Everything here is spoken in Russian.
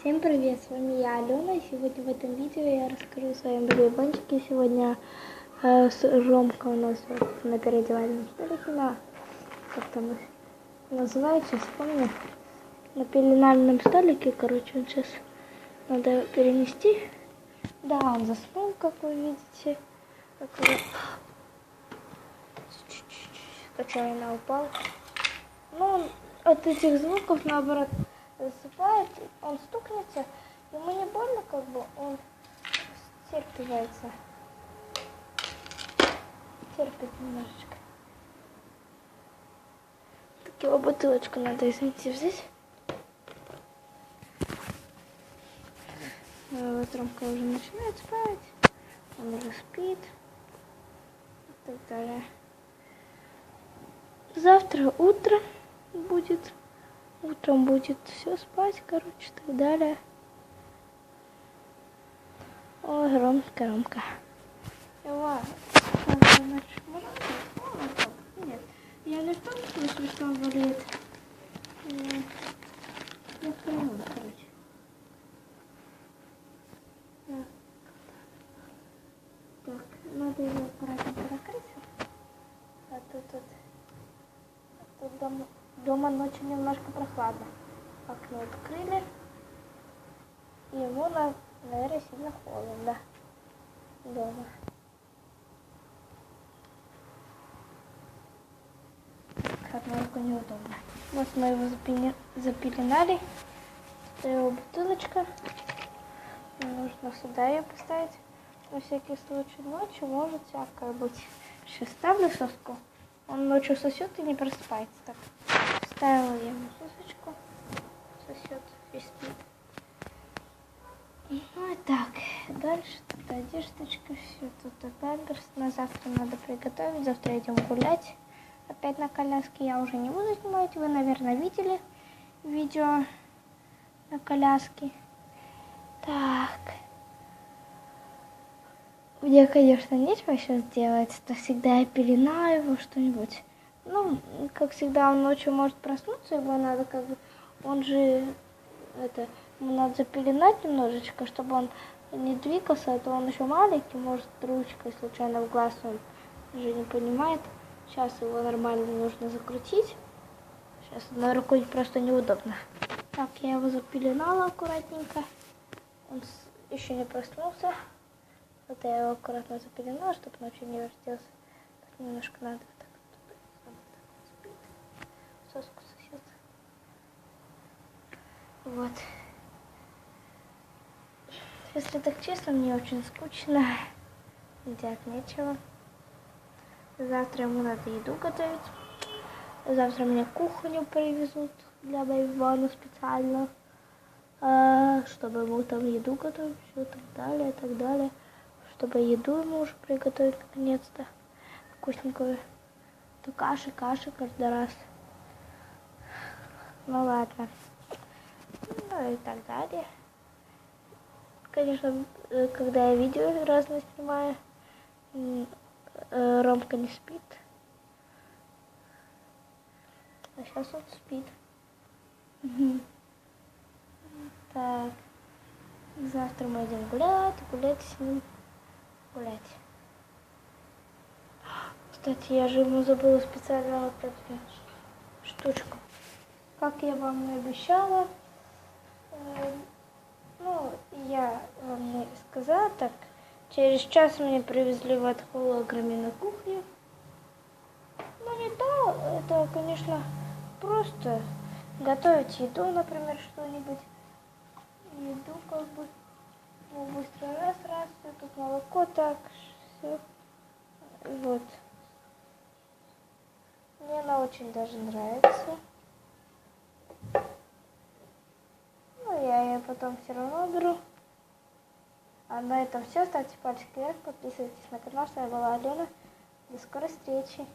Всем привет, с вами я Алена, и сегодня в этом видео я расскажу о своем балибончике. Сегодня э, с Ромка у нас вот на переодевательном столике, на, как там называется, вспомню, на пеленальном столике, короче, он сейчас надо перенести. Да, он заснул, как вы видите. Как вы... Случайно упал. Ну, от этих звуков, наоборот, засыпает, он стукнется, ему не больно, как бы, он терпевается. Терпит немножечко. Так его бутылочку надо, извините, взять. Ну, вот Ромка уже начинает спать, он уже спит и так далее. Завтра утро будет Утром будет все спать, короче, так далее. Ой, громко, громко. Иван, нет, я не в том смысле, что он болеет. Я второй, короче. Так. так, надо его аккуратно прокрыть. А тут, тут, а тут дома... Ночью немножко прохладно. Окно открыли. И ему, наверное, сильно холодно дома. Одна рука неудобно. Вот мы его запеленали. Это его бутылочка. Нужно сюда ее поставить. На всякий случай ночью может всякое быть. Сейчас ставлю соску. Он ночью сосет и не просыпается так. Ставила я ему сосочку. Сосет спит. Ну и так, дальше тут одеждочка, все тут памперс. На завтра надо приготовить, завтра идем гулять. Опять на коляске я уже не буду снимать. Вы, наверное, видели видео на коляске. Так. Мне, конечно, нечего сейчас делать, то всегда я пеленаю его что-нибудь. Ну, как всегда, он ночью может проснуться, его надо как бы, он же, это, ему надо запеленать немножечко, чтобы он не двигался, а то он еще маленький, может ручкой случайно в глаз, он же не понимает. Сейчас его нормально нужно закрутить. Сейчас одной рукой просто неудобно. Так, я его запеленала аккуратненько. Он еще не проснулся. Вот я его аккуратно запеленала, чтобы ночью не вертелся. Так немножко надо так вот, спит. Соску сосет. Вот. Если так честно, мне очень скучно. Делать нечего. Завтра ему надо еду готовить. Завтра мне кухню привезут для Байвана специально. А, чтобы ему там еду готовить, все так далее, так далее чтобы еду ему уже приготовить наконец-то. Вкусненькую. То каши, каши каждый раз. Ну ладно. Ну и так далее. Конечно, э, когда я видео разные снимаю, э, Ромка не спит. А сейчас он спит. Так. Завтра мы идем гулять, гулять с ним гулять. Кстати, я же ему забыла специально вот эту штучку. Как я вам и обещала, ну, я вам не сказала так. Через час мне привезли вот холограмме на кухню. Ну, не то, это, конечно, просто готовить еду, например, что-нибудь. Еду как бы. Ну, быстро раз, раз, тут молоко, так, все. Вот. Мне она очень даже нравится. Ну, я ее потом все равно беру. А на этом все. Ставьте пальчик вверх, подписывайтесь на канал. С вами была Алена. До скорой встречи.